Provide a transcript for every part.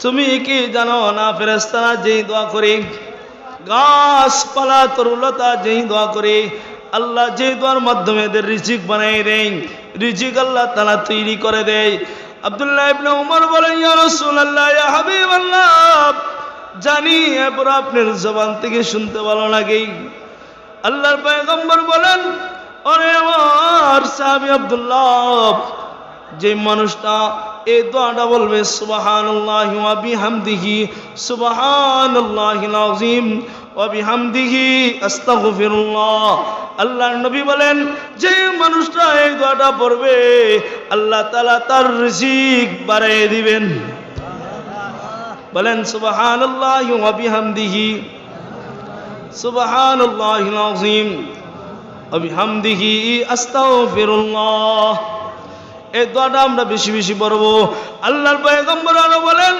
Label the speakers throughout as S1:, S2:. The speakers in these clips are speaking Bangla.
S1: তুমি কি জানো না, ফেরেশতারা যেই দোয়া করে, গাছপালা, তরুলতা যেই দোয়া করে, আল্লাহ যে দোয়ার মাধ্যমে এদের রিজিক বানাই দেয় রিজিক আল্লাহ তালা তৈরি করে দেয় আব্দুল্লাহ ইবনে উমর বলেন, ইয়া রাসূলুল্লাহ, ইয়া হাবিবাল্লাহ। জানি, এরপর আপনার জবান থেকে শুনতে ভালো লাগে। আল্লাহর পয়গম্বর বলেন, ওরে আমার সাহাবী আব্দুল্লাহ, যে মানুষটা এই দোয়াটা বলবে, সুবহানাল্লাহি ওয়া বিহামদিহি, সুবহানাল্লাহিল আযীম, ওয়া আস্তাগফিরুল্লাহ। আল্লাহর নবী বলেন, যে মানুষটা এই দোয়াটা পড়বে, আল্লাহ তাআলা তার রিজিক বাড়িয়ে দিবেন। বলেন, সুবহানাল্লাহি ওয়া বিহামদিহি, সুবহানাল্লাহিল আযীম, ওয়া বিহামদিহি আস্তাগফিরুল্লাহ। এই দোয়াটা আমরা বেশি বেশি পড়ব। আল্লাহর পয়গম্বর আরও বলেন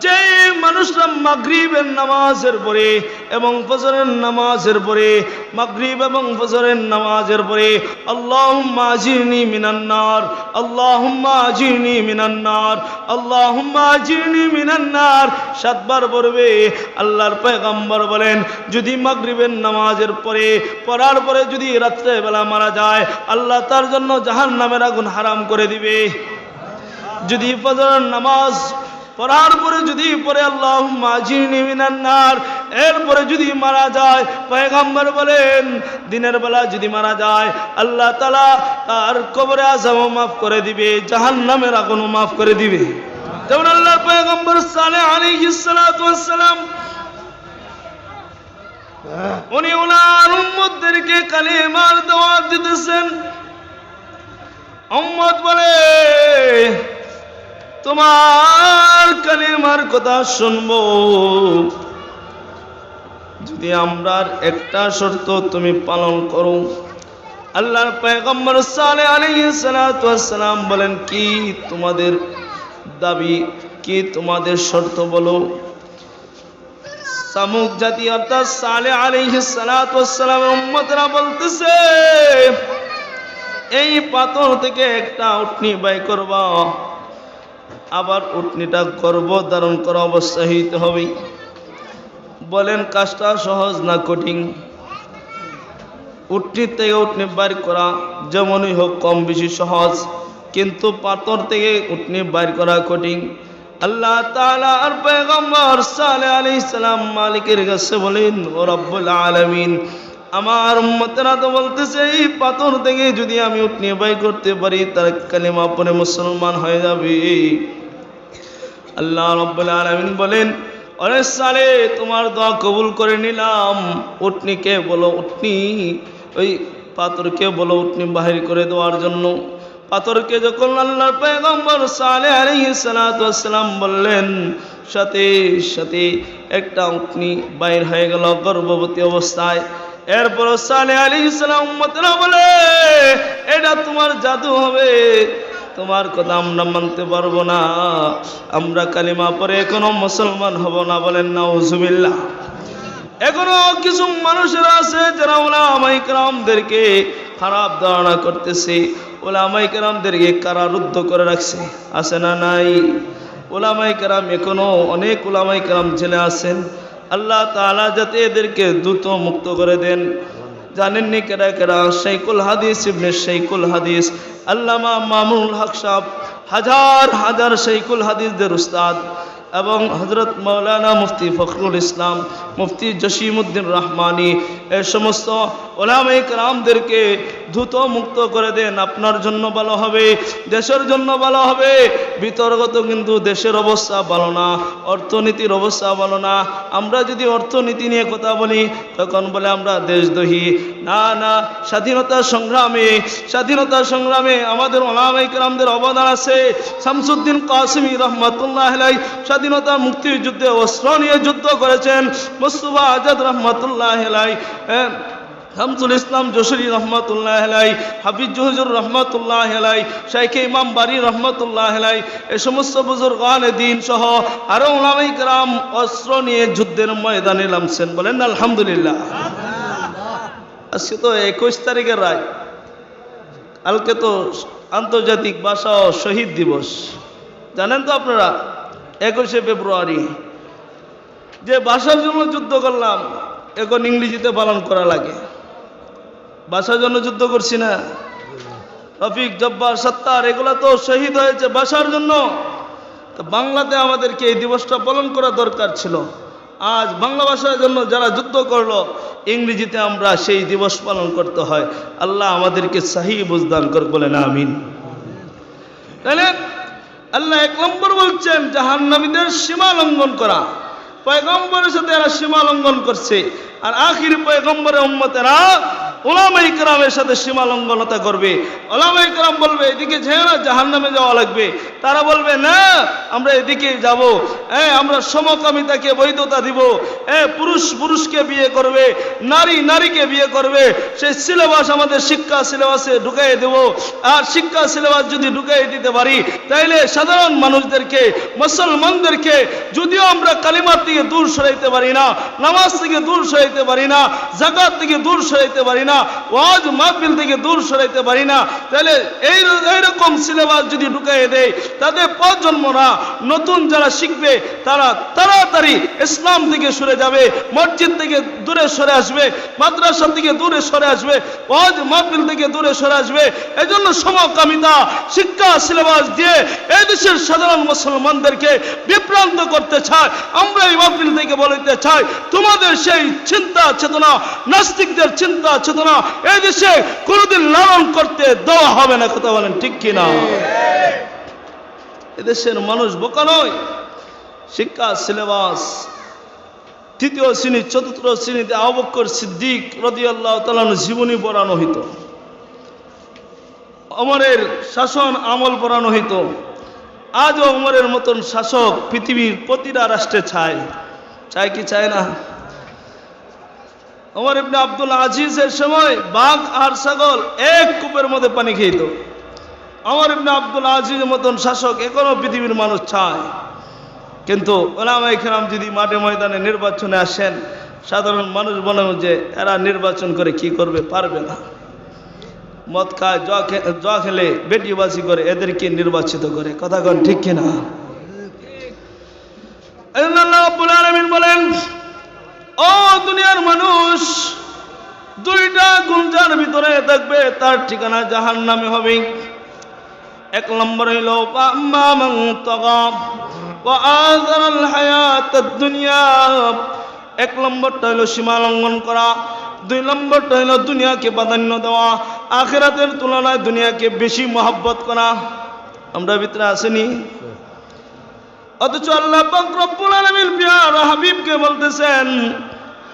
S1: যে মানুষরা মাগরিবের নামাজের পরে এবং ফজরের নামাজের পরে, মাগরিব এবং ফজরের নামাজের পরে, আল্লাহুম্মা আজিরনি মিনান্নার আল্লাহুম্মা আজিরনি মিনান্নার আল্লাহুম্মা আজিরনি মিনান্নার সাতবার পড়বে, আল্লাহর পয়গম্বর বলেন, যদি মাগরিবের নামাজের পরে, পড়ার পরে যদি রাত্রে বেলা মারা যায়, আল্লাহ তার জন্য জাহান নামের আগুন হারাম করে দিবে। যদি ফজরের নামাজ পড়ার পরে যদি পরে আল্লাহ মাজিনি মিনান্নার এরপরে যদি মারা যায়, পয়গাম্বর বলেন, দিনের বেলা যদি মারা যায়, আল্লাহ তালা তার কবরে আজামও মাফ করে দিবে জাহান নামের আগুনও মাফ করে দিবে। যেমন আল্লাহ পয়গম্বর সালে আলী সালাম, উনি ওনার উম্মতদেরকে কালিমার দাওয়াত দিতেছেন। উম্মত বলে তোমার কালিমার কথা শুনব। যদি আমরা একটা শর্ত তুমি পালন করো, আল্লাহর পয়গম্বর সালে আলাইহিস সালাতু বলেন, কি তোমাদের দাবি, কি তোমাদের শর্ত বলো? সামুক জাতি অর্থাৎ সালে ওয়াসসালাম উম্মতরা বলতেছে, এই পাথর থেকে একটা উঠনি বাই করবা। আবার উটনিটা গর্ভ ধারণ করা অবস্থা হইতে হবে। বলেন, কাজটা সহজ না কঠিন? উটনির থেকে উটনি বাইর করা যেমনই হোক কম বেশি সহজ, কিন্তু পাথর থেকে উটনি বাইর করা কঠিন। আল্লাহ তাআলা আর পয়গম্বর সালেহ আলাইহিস সালাম মালিকের কাছে বলেন, ও রব্বুল আলামিন আমার উম্মতেরা তো বলতেছে, এই পাথর থেকে যদি আমি উঠনি, বাই করতে পারি, তার কালিমা পরে মুসলমান হয়ে যাবে। আল্লাহ রব্বুল আলামিন বলেন অরে সালে, তোমার দোয়া কবুল করে নিলাম। উটনিকে বলো, উঠনি। ওই পাথরকে বলো, উঠনি বাহির করে দেওয়ার জন্য। পাথরকে যখন আল্লাহর পয়গম্বর সালে ওয়াসসালাম বললেন, সাথে সাথে একটা উটনি বাইর হয়ে গেল গর্ভবতী অবস্থায়। এরপর সালে আলাইহিস সালাম উম্মতরা বলে, এটা তোমার জাদু হবে। তোমার কথা আমরা মানতে পারব না। আমরা কালিমা পরে এখনও মুসলমান হব না বলেন না উজুবিল্লাহ এখনও কিছু মানুষেরা আছে যারা ওলামাই কেরামদেরকে খারাপ ধারণা করতেছে। ওলামাই কেরামদেরকে কারারুদ্ধ করে রাখছে। আছে না নাই? ওলামাই কেরাম এখনও অনেক ওলামাই কেরাম জেলে আছেন। আল্লাহ তালা যাতে এদেরকে দ্রুত মুক্ত করে দেন। জানেননি কেরা কেরা শেখুল হাদিস ইবনে শেখুল হাদিস, আল্লামা মামুনুল হক সাহ হাজার হাজার শেখুল হাদিসদের উস্তাদ। এবং হজরত মৌলানা মুফতি ফখরুল ইসলাম, মুফতি জসিমুদ্দিন রহমানি এই সমস্ত ওলামাই রামদেরকে দ্রুত মুক্ত করে দেন। আপনার জন্য ভালো হবে, দেশের জন্য ভালো হবে। বিতর্গত কিন্তু দেশের অবস্থা ভালো না, অর্থনীতির অবস্থা ভালো না। আমরা যদি অর্থনীতি নিয়ে কথা বলি, তখন বলে আমরা দেশদ্রোহী। না না, স্বাধীনতা সংগ্রামে স্বাধীনতা সংগ্রামে আমাদের ওলামাই রামদের অবদান আছে। শামসুদ্দিন কাসমি রহমতুল্লাহ স্বাধীনতা মুক্তির যুদ্ধে অস্ত্র নিয়ে যুদ্ধ করেছেন মুস্তফা আজাদ রহমতুল্লাহ হামজুল ইসলাম যশোরী রহমতুল্লাহ আলাই হাফিজ জহুজুর রহমতুল্লাহ আলাই শাইখে ইমাম বারি রহমতুল্লাহ আলাই এ সমস্ত বুজুর গান এ দিন সহ আরও ওলামাই গ্রাম অস্ত্র নিয়ে যুদ্ধের ময়দানে নামছেন বলেন আলহামদুলিল্লাহ। আজকে তো একুশ তারিখের রায়। কালকে তো আন্তর্জাতিক ভাষা ও শহীদ দিবস। জানেন তো আপনারা? একুশে ফেব্রুয়ারি। যে ভাষার জন্য যুদ্ধ করলাম, এখন ইংরেজিতে পালন করা লাগে। ভাষার জন্য যুদ্ধ করছি না। রফিক, জব্বার, সত্তার, এগুলো তো শহীদ হয়েছে ভাষার জন্য। তো বাংলাতে আমাদেরকে এই দিবসটা পালন করা দরকার ছিল। আজ বাংলা ভাষার জন্য যারা যুদ্ধ করল, ইংরেজিতে আমরা সেই দিবস পালন করতে হয়। আল্লাহ আমাদেরকে সাহি বুঝদান কর বলেন, আমিন। তাহলে আল্লাহ এক নম্বর বলছেন, জাহান্নামীদের সীমা লঙ্ঘন করা। পয়গম্বরের সাথে এরা সীমা লঙ্ঘন করছে। আর আখির পয়গম্বরের উম্মতেরা ওলামাই কেরামের সাথে সীমা লঙ্ঘনতা করবে। ওলামাই কেরাম বলবে, এদিকে যেও জাহান নামে যাওয়া লাগবে। তারা বলবে, না, আমরা এদিকে যাব। আমরা সমকামিতাকে বৈধতা দিব। পুরুষ পুরুষকে বিয়ে করবে, নারী নারীকে বিয়ে করবে। সেই সিলেবাস আমাদের শিক্ষা সিলেবাসে ঢুকাই দেব। আর শিক্ষা সিলেবাস যদি ঢুকাই দিতে পারি, তাইলে সাধারণ মানুষদেরকে, মুসলমানদেরকে, যদিও আমরা কালিমার থেকে দূর সরাইতে পারি না, নামাজ থেকে দূর সরাইতে পারি না জাকাত থেকে দূর সরাইতে পারি না ওয়াজ মাহফিল থেকে দূর সরাইতে পারি না। তাহলে এই এইরকম সিলেবাস যদি ঢুকাই দেয় তাদের প্রজন্মরা, নতুন যারা শিখবে, তারা তাড়াতাড়ি ইসলাম থেকে সরে যাবে, মসজিদ থেকে দূরে সরে আসবে, মাদ্রাসা থেকে দূরে সরে আসবে, ওয়াজ মাহফিল থেকে দূরে সরে আসবে। এজন্য সমকামিতা, শিক্ষা সিলেবাস দিয়ে এই দেশের সাধারণ মুসলমানদেরকে বিভ্রান্ত করতে চায়, আমরা এই মাহফিল থেকে বলতে চাই, তোমাদের সেই চিন্তা চেতনা, নাস্তিকদের চিন্তা চেতনা এই দেশে কোনোদিন লালন করতে দেওয়া হবে না কথা বলেন ঠিক কিনা? এদেশের মানুষ বোকা নয়। শিক্ষা সিলেবাস তৃতীয় শ্রেণি চতুর্থ শ্রেণীতে আবক্কর সিদ্দিক রদি আল্লাহ তালান জীবনী পড়ানো হইত। অমরের শাসন আমল পড়ানো হইত। আজও অমরের মতন শাসক পৃথিবীর প্রতিটা রাষ্ট্রে চায়। চায় কি চায় না? অমর ইবনে আব্দুল আজিজের সময় বাঘ আর ছাগল এক কূপের মধ্যে পানি খেত অমর ইবনে আব্দুল আজিজের মতন শাসক এখনও পৃথিবীর মানুষ চায়। কিন্তু ওলামাই খেরাম যদি মাঠে ময়দানে নির্বাচনে আসেন, সাধারণ মানুষ বলে যে এরা নির্বাচন করে কি করবে পারবে না। মদ খায়, জয়া খেলে, বেটিবাজি করে, এদেরকে নির্বাচিত করে। কথা কন ঠিক কিনা? বলেন ও দুনিয়ার মানুষ, দুইটা গুঞ্জার ভিতরে থাকবে, তার ঠিকানা জাহান নামে হবে। এক নম্বর হইল এক নম্বরটা হইল, সীমা লঙ্ঘন করা। দুই নম্বরটা হইল, দুনিয়াকে প্রাধান্য দেওয়া। আখেরাতের তুলনায় দুনিয়াকে বেশি মহব্বত করা। আমরা ভিতরে আসেনি। অথচ আল্লাহ রব্বুল আলামিন পিয়ার হাবিবকে বলতেছেন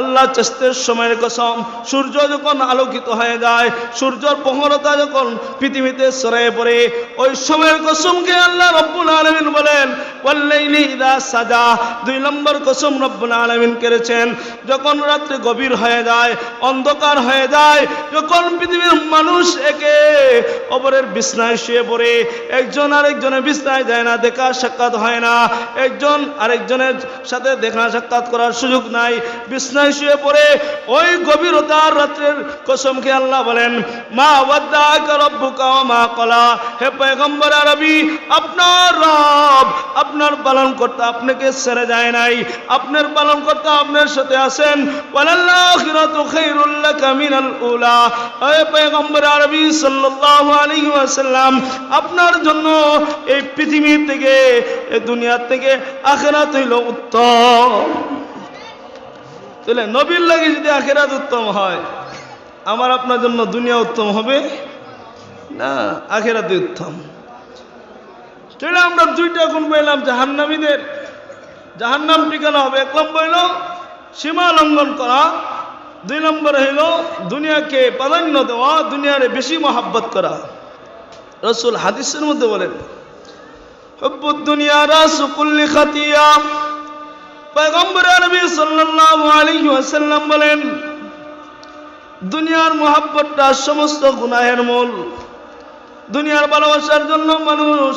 S1: আল্লাহ চেষ্টের সময়ের কসম, সূর্য যখন আলোকিত হয়ে যায়, সূর্যর প্রহরতা যখন পৃথিবীতে সরাই পড়ে, ওই সময়ের কসমকে আল্লাহ রব্বুল আলমিন বলেন, ওয়াল্লাইলি ইদা সাজা। দুই নম্বর কসম রব্বুল আলমিন করেছেন যখন রাত্রে গভীর হয়ে যায়, অন্ধকার হয়ে যায়, যখন পৃথিবীর মানুষ একে অপরের বিছনায় শুয়ে পড়ে, একজন আরেকজনের বিছনায় যায় না, দেখা সাক্ষাৎ হয় না, একজন আরেকজনের সাথে দেখা সাক্ষাৎ করার সুযোগ নাই, বিছনায় শুয়ে পড়ে ওই গভীরতার রাত্রের কসমকে আল্লাহ বলেন, মা মা কলা হে আরবি, আপনার রব, আপনার পালন আপনাকে ছেড়ে যায় নাই। আপনার পালন আপনার সাথে আছেন। আপনার জন্য এই পৃথিবী থেকে, এই দুনিয়া থেকে আখিরাত হইল উত্তম। তাহলে নবীর লাগে যদি আখেরাত উত্তম হয়, আমার আপনার জন্য দুনিয়া উত্তম হবে? না আখেরাতে উত্তম। তাহলে আমরা দুইটা গুণ পেলাম, জাহান্নামীদের। জাহান্নাম ঠিকানা হবে এক নম্বর হইল সীমা লঙ্ঘন করা, দুই নম্বর হইল দুনিয়াকে প্রাধান্য দেওয়া, দুনিয়ারে বেশি মহাব্বত করা। রসুল হাদিসের মধ্যে বলেন, হব্বুদ দুনিয়া রাসুকুল্লি খাতিয়া পয়গম্বর আরবি সাল্লাল্লাহু আলাইহি ওয়াসাল্লাম বলেন, দুনিয়ার মহাব্বতটা সমস্ত গুনাহের মূল। দুনিয়ার ভালোবাসার জন্য মানুষ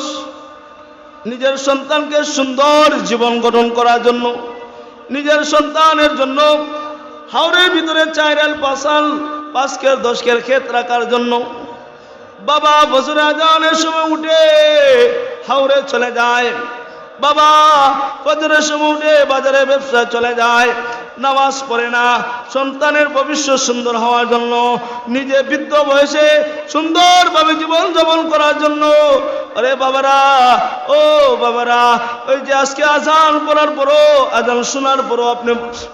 S1: নিজের সন্তানকে সুন্দর জীবন গঠন করার জন্য, নিজের সন্তানের জন্য হাওড়ের ভিতরে চাইরাল পাঁচাল পাঁচকের দশকের ক্ষেত রাখার জন্য। বাবা বছরে আজানের সময় উঠে হাওড়ে চলে যায়। বাবা ফজরের সময় উঠে বাজারে ব্যবসা চলে যায়, নামাজ পড়ে না, সন্তানের ভবিষ্যৎ সুন্দর হওয়ার জন্য, নিজে বৃদ্ধ বয়সে সুন্দরভাবে জীবন যাপন করার জন্য আরে বাবারা, ও বাবারা, ওই যে আজকে আজান পড়ার পরও আজান শোনার পরও আপনি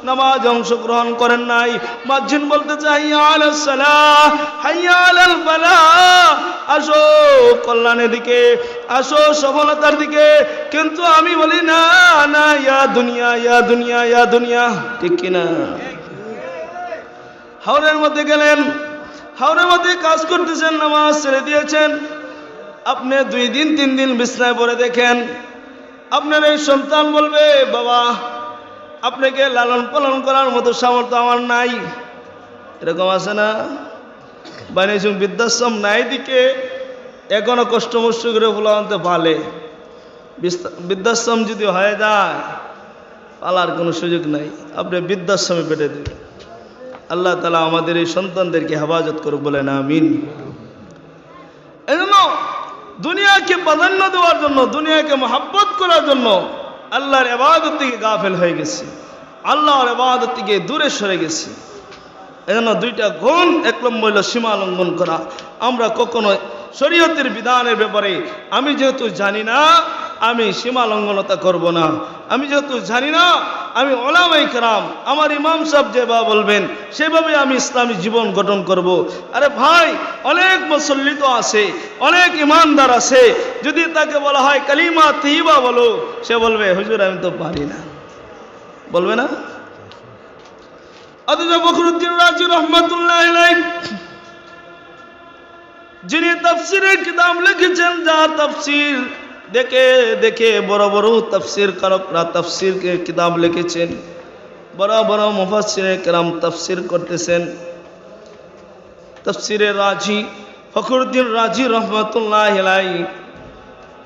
S1: নামাজ অংশগ্রহণ করেন নাই। মাঝিন বলতে চাই আসো কল্যাণের দিকে, আসো সফলতার দিকে। কিন্তু আমি বলি, না না, ইয়া দুনিয়া ইয়া দুনিয়া ইয়া দুনিয়া, ঠিক কিনা? হাওড়ের মধ্যে গেলেন হাওড়ের মধ্যে কাজ করতেছেন, নামাজ ছেড়ে দিয়েছেন। আপনি দুই দিন, তিন দিন বিছনায় পড়ে দেখেন। আপনার এই সন্তান বলবে, বাবা, আপনাকে লালন পালন করার মতো সামর্থ্য আমার নাই। এরকম আছে না? বানিয়েছ বৃদ্ধাশ্রম নাই দিকে, এখনও কষ্ট মষ্ট করে ফুলাতে পালে বৃদ্ধাশ্রম যদি হয়ে যায়, পালার কোনো সুযোগ নাই। আপনি বৃদ্ধাশ্রমে পেটে দেবেন আল্লাহ তালা আমাদের এই সন্তানদেরকে হেফাজত করুক বলেন, আমিন। এজন্য দুনিয়াকে প্রাধান্য দেওয়ার জন্য, দুনিয়াকে মহাব্বত করার জন্য আল্লাহর এবাদত থেকে গাফেল হয়ে গেছে। আল্লাহর এবাদত থেকে দূরে সরে গেছি। এজন্য দুইটা গুণ, এক নম্বর সীমা লঙ্ঘন করা। আমরা কখনো শরীয়তের বিধানের ব্যাপারে, আমি যেহেতু জানি না আমি সীমা লঙ্ঘনতা করব না। আমি যেহেতু জানি না, আমি ওলামাই কারাম, আমার ইমাম সাহেব যেভাবে বলবেন, সেভাবে আমি ইসলামী জীবন গঠন করব। আরে ভাই, অনেক মুসল্লিত আছে, অনেক ইমানদার আছে, যদি তাকে বলা হয় কালিমা তিবা বলো, সে বলবে, হুজুর, আমি তো পারি না। বলবে না? অথচ বখরুদ্দিন রাজু রহমতুল্লাহ যিনি তফসিরের কিতাব লিখেছেন যা তফসির দেখে দেখে বড় বড় তফসির কারকরা তফসির কিতাব লিখেছেন। বড় বড় মুফাসিরে কেরাম তফসির করতেছেন। তফসিরে রাজি, ফখরুদ্দিন রাজি রহমতুল্লাহ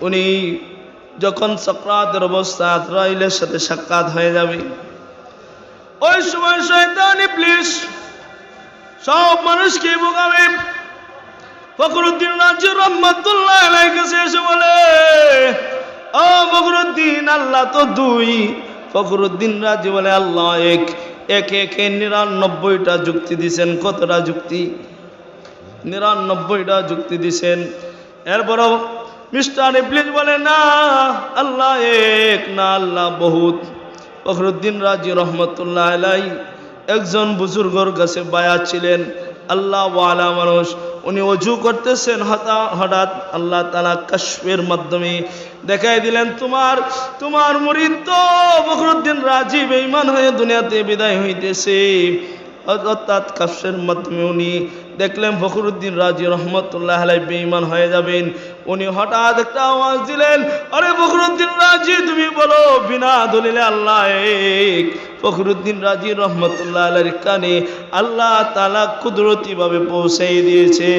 S1: উনি যখন সক্রাতের অবস্থা আজরাইলের সাথে সাক্ষাৎ হয়ে যাবে। ওই সময় শয়তান ইবলিস সব মানুষকে বোকাবে। ফখরুদ্দিন রাজ্য রহমতুল্লাহ কাছে এসে বলে, ও ফখরুদ্দিন, আল্লাহ তো দুই। ফখরুদ্দিন রাজ্য বলে, আল্লাহ এক। এক একে নিরানব্বইটা যুক্তি দিছেন। কতটা যুক্তি? নিরানব্বইটা যুক্তি দিছেন। এরপরও মিস্টার ইবলিস বলে, না, আল্লাহ এক, না আল্লাহ বহুত। ফখরুদ্দিন রাজি রহমতুল্লাহ আলাই একজন বুজুর্গর কাছে বায়া ছিলেন। আল্লাহ ওয়ালা মানুষ। উনি অজু করতেছেন হঠাৎ আল্লাহ তালা কাশ্মের মাধ্যমে দেখাই দিলেন, তোমার তোমার মরিদ তো বকরুদ্দিন রাজি বেইমান হয়ে দুনিয়াতে বিদায় হইতেছে। অর্থাৎ কাশ্মের মাধ্যমে উনি দেখলেন ফখরুদ্দিন রাজি রহমতুল্লাহ আলাই বেঈমান হয়ে যাবেন। উনি হঠাৎ একটা আওয়াজ দিলেন, আরে ফখরুদ্দিন রাজি, তুমি বলো, বিনা দলিলে আল্লাহ ফখরুদ্দিন রাজি রহমতুল্লাহ আলাইর কানে আল্লাহ তালা কুদরতিভাবে পৌঁছে দিয়েছে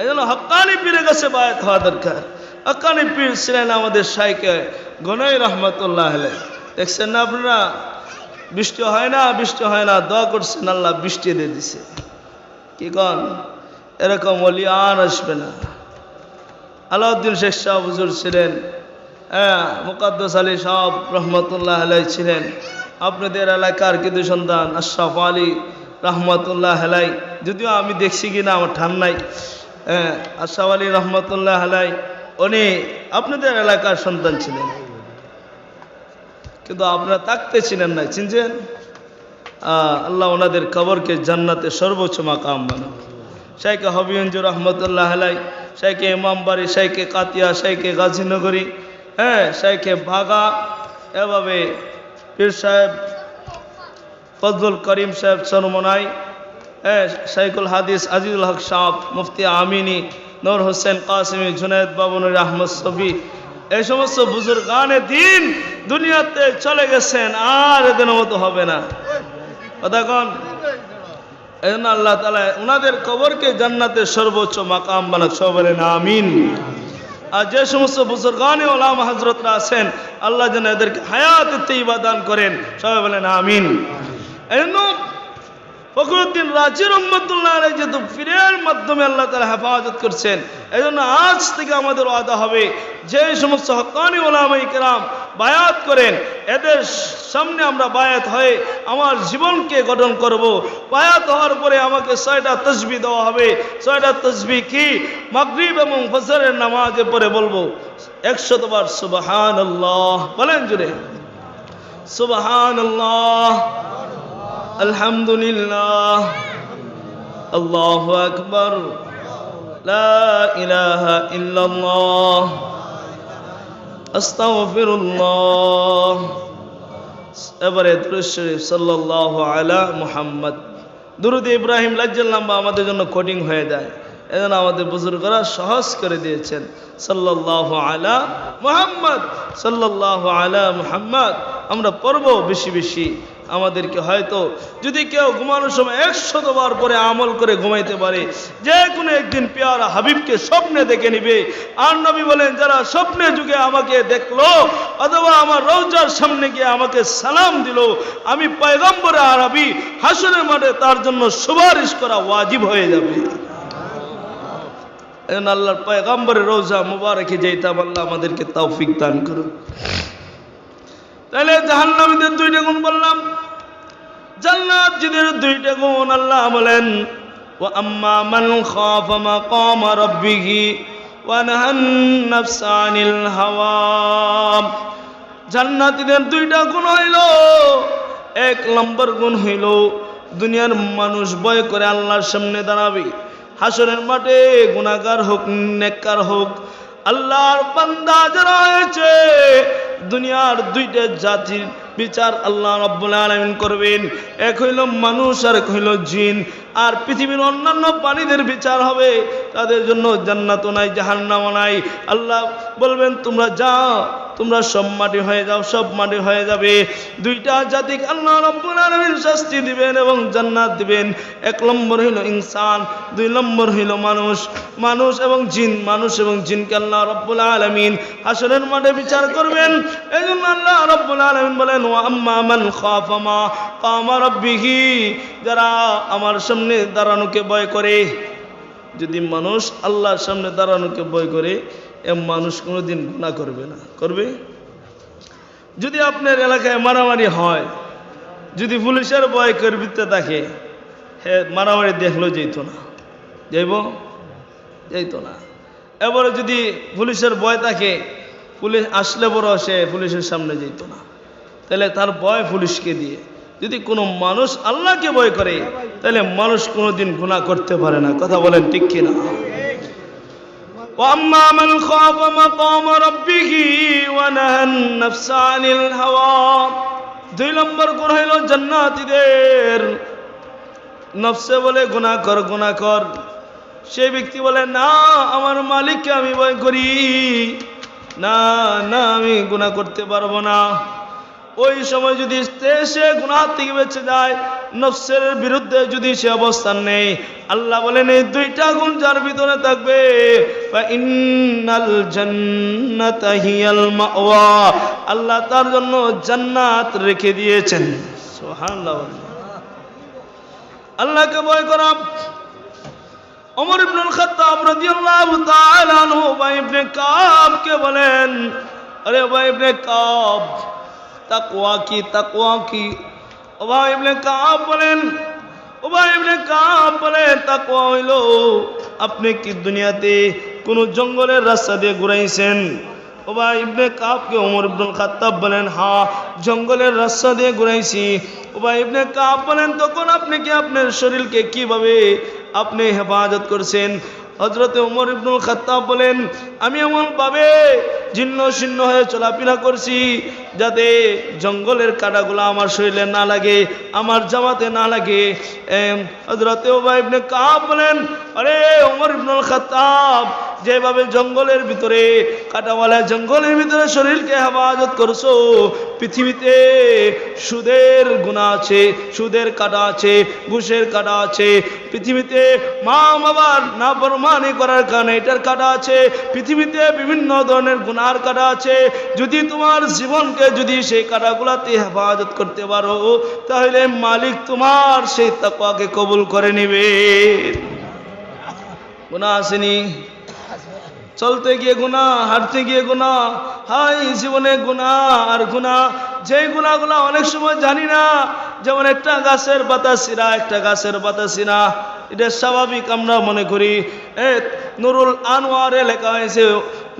S1: এই জন্য হকানি পীরের কাছে বায়াত হওয়া দরকার। হকানি পীর ছিলেন আমাদের সাইকে গনই রহমতুল্লাহ আলাই দেখছেন না আপনারা? বৃষ্টি হয় না, বৃষ্টি হয় না, দোয়া করছেন, আল্লাহ বৃষ্টি দিয়ে দিছে। কি কন? এরকম অলি আর আসবে না। আলাউদ্দিন শেখ শাহ হুজুর ছিলেন হ্যাঁ মুকাদ্দাস আলী সাহ রহমতুল্লাহ আলাই ছিলেন। আপনাদের এলাকার কিন্তু সন্তান, আশরাফ আলী রহমতুল্লাহ আলাই যদিও আমি দেখছি কিনা, আমার ঠান নাই। হ্যাঁ আশরাফ আলী রহমতুল্লাহ আলাই উনি আপনাদের এলাকার সন্তান ছিলেন। কিন্তু আপনারা তাকতে ছিলেন না চিনছেন? আল্লাহ ওনাদের কবরকে জান্নাতে সর্বোচ্চ মাকাম বানান। শাইকে হবিয়ঞ্জুর রহমতুল্লাহ আলাই শাইকে ইমামবাড়ি শাইকে কাতিয়া শাইকে গাজীনগরী হ্যাঁ শাইখে বাগা, এভাবে পীর সাহেব, ফজলুল করিম সাহেব সরমনাই হ্যাঁ শাইকুল হাদিস আজিজুল হক সাহ মুফতি আমিনী, নূর হোসেন কাসিমি, জুনায়দ বাবনুর আহমদ সবি এই সমস্ত বুজুর গানে দিন দুনিয়াতে চলে গেছেন, আর এদের মতো হবে না। কথা এই জন্য আল্লাহ তালা ওনাদের কবরকে জান্নাতের সর্বোচ্চ মাকাম বানাক সব বলেন আমিন। আর যে সমস্ত বুজুর্গানে ওলাম হজরতরা আছেন, আল্লাহ যেন এদেরকে হায়াত ইবাদান করেন, সবাই বলেন আমিন। এই ফখরুদ্দিন রাজির রহমতুল্লাহ আলাই যেহেতু ফিরের মাধ্যমে আল্লাহ তালা হেফাজত করছেন এই জন্য আজ থেকে আমাদের আদা হবে যে সমস্ত হকানি ওলামাই কেরাম বায়াত করেন, এদের সামনে আমরা বায়াত হয়ে আমার জীবনকে গঠন করব। বায়াত হওয়ার পরে আমাকে ছয়টা তসবি দেওয়া হবে। ছয়টা তসবি কি? মাগরিব এবং ফজরের নামাজে পরে বলব একশতবার সুবাহান আল্লাহ বলেন জুড়ে সুবাহান আল্লাহ আলহামদুলিল্লাহ। আল্লাহ আকবর। ইলাহা ইল্লাল্লাহ। আস্তাগফিরুল্লাহ। এবারে শরীফ সাল্লাল্লাহু আলা মুহাম্মদ। দুরুদ ইব্রাহিম লাজ্জাল নাম্বা আমাদের জন্য কোডিং হয়ে যায়। এজন্য আমাদের বুজুর্গরা সহজ করে দিয়েছেন। সাল্লাহ আলা মুহাম্মদ। সাল্লাহ আলা মুহাম্মদ। আমরা পড়ব বেশি বেশি। আমাদেরকে হয়তো যদি কেউ ঘুমানোর সময় একশতবার পরে আমল করে ঘুমাইতে পারে, যে কোনো একদিন পেয়ারা হাবিবকে স্বপ্নে দেখে নিবে। আর নবী বলেন, যারা স্বপ্নে যুগে আমাকে দেখল অথবা আমার রৌজার সামনে গিয়ে আমাকে সালাম দিল, আমি পয়গম্বরে আরবি হাসনের মাঠে তার জন্য সুপারিশ করা ওয়াজিব হয়ে যাবে। আল্লাহর পয়গম্বরের রোজা মুবারকে যেতাম আল্লাহ আমাদেরকে তৌফিক দান করুন তাহলে জাহান্নামীদের দুইটা গুণ বললাম। জান্নাতীদের দুইটা গুণ আল্লাহ বলেন, ওয়া আম্মা মান খাফা মাকামা রাব্বিহি ওয়া নাহান নাফসা আনিল হাওয়া। জান্নাতীদের দুইটা গুণ হইল, এক নম্বর গুণ হইল, দুনিয়ার মানুষ ভয় করে আল্লাহর সামনে দাঁড়াবে। হাসরের মাঠে গুণাগার হোক, নেককার হোক, আল্লাহর বান্দা যারা হয়েছে দুনিয়ার দুইটা জাতির বিচার আল্লাহ রব্বুল আলমিন করবেন। এক হইল মানুষ আর এক হইল জিন। আর পৃথিবীর অন্যান্য প্রাণীদের বিচার হবে। তাদের জন্য জান্নাতও নাই, জাহান্নামও নাই। আল্লাহ বলবেন, তোমরা যাও তোমরা সব মাটি হয়ে যাও, সব মাটি হয়ে যাবে। দুইটা জাতি আল্লাহ রব্বুল আলামিন শাস্তি দিবেন এবং জান্নাত দিবেন। এক নম্বর হইল ইনসান, দুই নম্বর হইল মানুষ। মানুষ এবং জিন, মানুষ এবং জিনকে আল্লাহ রব্বুল আলামিন হাসরের মাঠে বিচার করবেন। এই জন্য আল্লাহ রব্বুল আলামিন বলেন, ওয়া আম্মা মান খাফা মা কামা রাব্বিহি যারা আমার সামনে দাঁড়ানোকে ভয় করে। যদি মানুষ আল্লাহর সামনে দাঁড়ানোকে ভয় করে এ মানুষ কোনোদিন গুণা করবে না। করবে? যদি আপনার এলাকায় মারামারি হয়, যদি পুলিশের ভয় করবিতে থাকে, হে, মারামারি দেখলেও যেত না। যাইব? যেত না। এবারে যদি পুলিশের ভয় থাকে, পুলিশ আসলে বড় সে পুলিশের সামনে যেত না। তাহলে তার ভয় পুলিশকে দিয়ে। যদি কোনো মানুষ আল্লাহকে ভয় করে, তাহলে মানুষ কোনোদিন গুণা করতে পারে না। কথা বলেন ঠিক কিনা? وأما من خاف مقام ربه ونهى النفس عن الهوى দুই নম্বর গুণ হইল জান্নাতীদের নফসে বলে গুনাহ কর গুনাহ কর সেই ব্যক্তি বলে না আমার মালিককে আমি ভয় করি না না আমি গুনাহ করতে পারবো না ওই সময় যদি সে গুনাহ থেকে বেঁচে যায়, নফসের বিরুদ্ধে যদি সে অবস্থান নেই আল্লাহ বলেন, এই দুইটা গুণ যার ভিতরে থাকবে আল্লাহ তার জন্য জান্নাত রেখে দিয়েছেন। আল্লাহকে ভয় করা। ওমর ইবনুল খাত্তাব রাদিয়াল্লাহু তাআলা আনহু বা ইবনে কাবকে বলেন, আরে ভাই ইবনে কাব তাকওয়া কি তাকওয়া কি? ও ইবনে কাব বলেন ও ইবনে কাব বলেন, তাকওয়া হইল, আপনি কি দুনিয়াতে কোন জঙ্গলের রাস্তা দিয়ে ঘুরাইছেন? ও ভাই ইবনে কাবকে ওমর ইবনুল খাত্তাব বলেন হ্যাঁ জঙ্গলের রাস্তা দিয়ে ঘুরাইছি। ও ভাই ইবনে কাব বলেন, তখন আপনি কি আপনার শরীরকে কীভাবে আপনি হেফাজত করছেন? হজরতে উমর ইবনুল খাত্তাব বলেন, আমি এমন পাবে জীর্ণ শীর্ণ হয়ে চলাফেরা করছি যাতে জঙ্গলের কাটাগুলো আমার শরীরে না লাগে, আমার জামাতে না লাগে। হজরতে ওবাই ইবনে কাব বলেন, আরে উমর ইবনুল খাত্তাব যেভাবে জঙ্গলের ভিতরে কাটাওয়ালা জঙ্গলের ভিতরে শরীরকে হেফাজত করছ, পৃথিবীতে সুদের গুণা আছে, সুদের কাটা আছে, ঘুষের কাটা আছে, পৃথিবীতে মা বাবার না প্রমাণি করার কারণে এটার কাটা আছে, পৃথিবীতে বিভিন্ন ধরনের গুণার কাটা আছে, যদি তোমার জীবনকে যদি সেই কাটাগুলাতে হেফাজত করতে পারো, তাহলে মালিক তোমার সেই তাকওয়াকে কবুল করে নেবে। গুণা আসেনি? চলতে গিয়ে গুণা হাঁটতে গিয়ে গুণা হাই, জীবনে গুণা আর গুণা যে গুণাগুলা অনেক সময় জানি না, যেমন একটা গাছের পাতা সিরা একটা গাছের পাতা সিরা এটা স্বাভাবিক আমরা মনে করি। এ, নুরুল আনোয়ারে লেখা হয়েছে,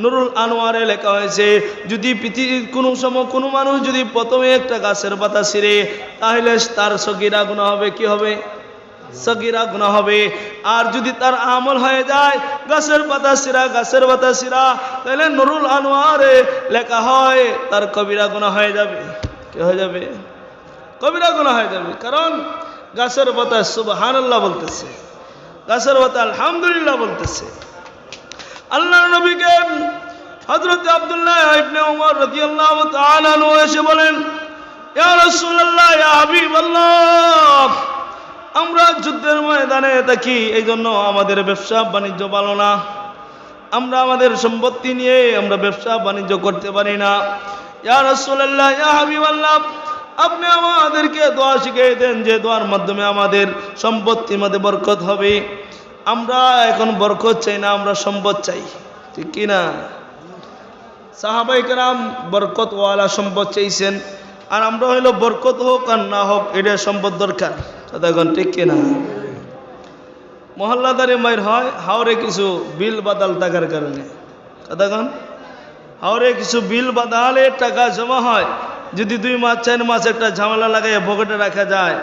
S1: নুরুল আনোয়ারে লেখা হয়েছে, যদি পৃথিবীর কোনো সময় কোনো মানুষ যদি প্রথমে একটা গাছের পাতা ছিঁড়ে তাহলে তার সগিরা গুণা হবে, কি হবে? সগিরা গুণা হবে। আর যদি তার আমল হয়ে যায়, গাছের পাতা সিরা গাছের পাতা সিরা তাহলে নুরুল আনোয়ারে লেখা হয়, তার কবিরা গুণা হয়ে যাবে। কি হয়ে যাবে? কবিরা গুণা হয়ে যাবে। কারণ গাছের পাতা সুবহানাল্লাহ বলতেছে। গাছের পাতা আলহামদুলিল্লাহ বলতেছে। আল্লাহ নবীকে হযরত আব্দুল্লাহ ইবনে ওমর রাদিয়াল্লাহু তাআলা এসে বলেন, ইয়া রাসূলুল্লাহ, ইয়া হাবিবাল্লাহ। আমরা যুদ্ধের ময়দানে থাকি এই জন্য আমাদের ব্যবসা বাণিজ্য ভালো না। আমরা আমাদের সম্পত্তি নিয়ে আমরা ব্যবসা বাণিজ্য করতে পারি না। ইয়া রাসূলুল্লাহ, ইয়া হাবিবাল্লাহ, আপনি আমাদেরকে দোয়া শিখিয়ে দেন যে দোয়ার মাধ্যমে আমাদের সম্পত্তির মধ্যে বরকত হবে। আমরা এখন বরকত চাই না, আমরা সম্পদ চাই। ঠিক কি না সাহাবাই কারাম বরকতওয়ালা সম্পদ চাইছেন। আর আমরা হইল বরকত হোক আর না হোক এটা সম্পদ দরকার। তখন ঠিক কিনা মহল্লাদারে মায়ের হয় হাওড়ে কিছু বিল বাদাল থাকার কারণে। কতক্ষণ হাওড়ে কিছু বিল বাদালে টাকা জমা হয়, যদি দুই মাস, চার মাস একটা ঝামেলা লাগাই পকেটে রাখা যায়,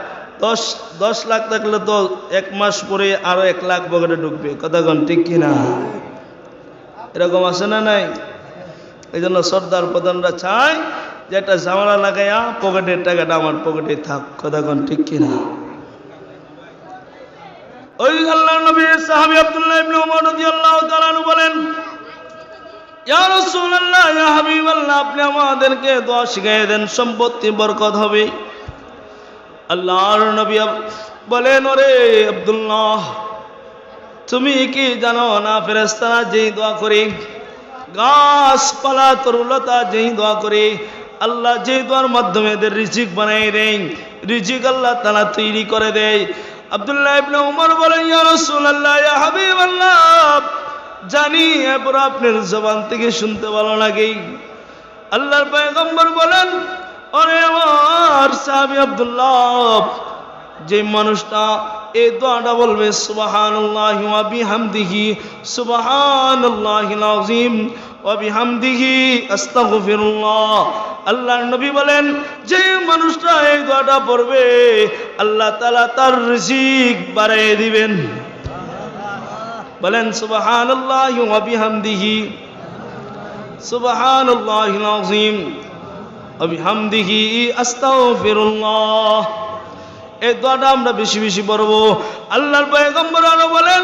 S1: দশ দশ লাখ থাকলে তো এক মাস পরে আরও এক লাখ পকেটে ঢুকবে। কতক্ষণ ঠিক কিনা এরকম আছে না নাই? এই জন্য সর্দার প্রধানরা চায় যে একটা ঝামেলা লাগাইয়া পকেটের টাকাটা আমার পকেটে থাক কতক্ষণ ঠিক কিনা? ওই আল্লাহ নবী সাহাবী আব্দুল্লাহ ইবনে রাদিয়াল্লাহু তাআলা বলেন, ইয়া রাসূলুল্লাহ, ইয়া হাবিবাল্লাহ, আপনি আমাদেরকে দোয়া দেন, সম্পত্তি, বরকত হবে। আল্লাহর নবী বলেন, ওরে আব্দুল্লাহ, তুমি কি জানো না, ফেরেশতারা যেই দোয়া করে, গাছপালা তরুলতা যেই দোয়া করে আল্লাহ যে দোয়ার মাধ্যমে এদের রিজিক বানাই দেয় রিজিক আল্লাহ তারা তৈরি করে দেয়। আব্দুল্লাহ ইবনে উমর বলেন, ইয়া রাসূলুল্লাহ, ইয়া হাবিবাল্লাহ, জানি এরপর আপনার জবান থেকে শুনতে ভালো লাগে। আল্লাহর পয়গম্বর বলেন, ওরে আমার সাহাবী আব্দুল্লাহ, যে মানুষটা এই দোয়াটা বলবে, সুবহানাল্লাহি ওয়া বিহামদিহি, সুবহানাল্লাহিল আযীম ওয়া বিহামদিহি আস্তাগফিরুল্লাহ। আল্লাহর নবী বলেন, যে মানুষটা এই দোয়াটা পড়বে, আল্লাহ তাআলা তার রিজিক বাড়িয়ে দিবেন। বলেন, সুবহানাল্লাহি ওয়া বিহামদিহি সুবহানাল্লাহিল আযীম ওয়া বিহামদিহি আস্তাগফিরুল্লাহ। এই দোয়াটা আমরা বেশি বেশি পড়ব। আল্লাহর পয়গম্বর আরও বলেন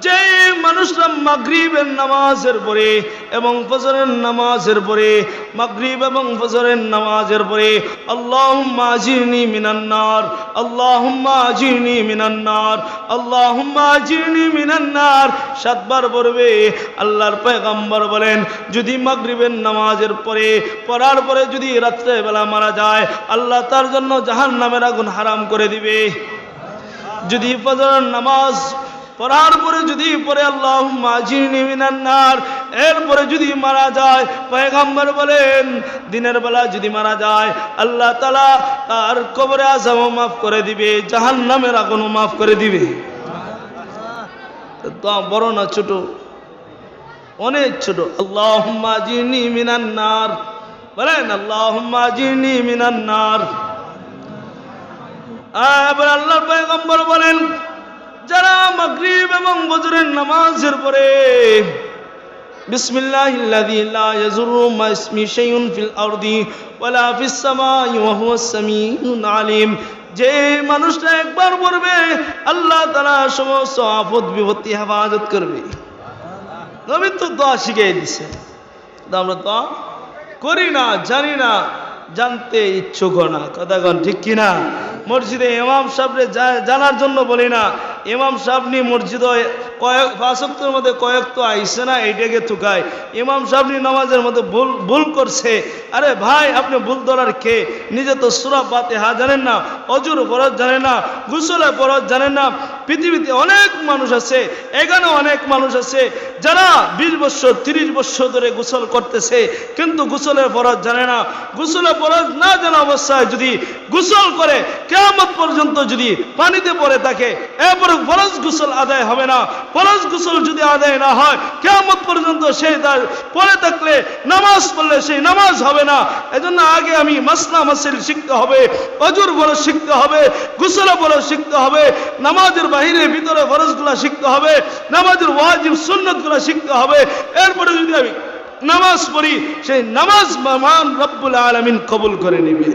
S1: যে মানুষরা মাগরিবের নামাজের পরে এবং ফজরের নামাজের পরে, মাগরিব এবং ফজরের নামাজের পরে, আল্লাহুম্মা আজিরনি মিনান নার, আল্লাহুম্মা আজিরনি মিনান নার, আল্লাহুম্মা আজিরনি মিনান নার। সাতবার পড়বে, আল্লাহর পয়গম্বর বলেন, যদি মাগরিবের নামাজের পরে, পড়ার পরে যদি রাত্রেবেলা মারা যায়, আল্লাহ তার জন্য জাহান্নামের আগুন হারাম করে দিবে। যদি ফজরের নামাজ পড়ার পরে যদি পরে আল্লাহ মাজিনি মিনান্নার এরপরে যদি মারা যায়, পয়গাম্বর বলেন, দিনের বেলা যদি মারা যায়, আল্লাহ তালা তার কবরে আজামও মাফ করে দিবে জাহান নামের আগুনও মাফ করে দিবে। বড় না ছোট? অনেক ছোট। আল্লাহ মাজিনি মিনান্নার বলেন আল্লাহ মাজিনি মিনান্নার এবার আল্লাহর পয়গম্বর বলেন যারা মাগরিব এবং বজরের নামাজের পরে বিসমিল্লাহিল্লাযী লা ইয়াযুররু মা ইসমি শাইউন ফিল আরদি ওয়ালা ফিস সামাই ওয়া হুয়াস সামিউল আলিম। যে মানুষটা একবার পড়বে, আল্লাহ তাআলা সমস্ত আপদ বিপত্তি হেফাজত করবে। নবী তো দোয়া শিখিয়ে দিছে। আমরা দোয়া করি না, জানি না। জানতে ইচ্ছুক না। কথাগণ ঠিক কিনা? মসজিদে ইমাম সাহেবরে জানার জন্য বলি না। ইমাম সাহেব নিয়ে মসজিদ কয়েক ফাঁসক্তের মধ্যে কয়েক তো আইসে না, এইটাকে থুকায়। ইমাম সাহেব নিয়ে নামাজের মধ্যে ভুল ভুল করছে। আরে ভাই, আপনি ভুল ধরার কে? নিজে তো সুরা পাতে হা জানেন না, অজুর ফরজ জানেন না গুসলে ফরজ জানেন না। পৃথিবীতে অনেক মানুষ আছে, এখানে অনেক মানুষ আছে, যারা বিশ বছর, তিরিশ বছর ধরে গোসল করতেছে, কিন্তু গোসলের ফরজ জানে না। গোসলের ফরজ না জানা অবস্থায় যদি গোসল করে কেমন পর্যন্ত যদি পানিতে পড়ে থাকে, এরপরে ফরজ গোসল আদায় হবে না। ফরজ গোসল যদি আদায় না হয় কেমন পর্যন্ত সে তার পড়ে থাকলে, নামাজ পড়লে সেই নামাজ হবে না। এজন্য আগে আমি মাসলা মাসিল শিখতে হবে, অজুর বলে শিখতে হবে গুসলা বলে শিখতে হবে, নামাজের বাহিরে ভিতরে ফরজগুলা শিখতে হবে, নামাজের ওয়াজিব সুন্নতগুলা শিখতে হবে। এরপরে যদি আমি নামাজ পড়ি, সেই নামাজ মহান রব্বুল আলমিন কবুল করে নিবে।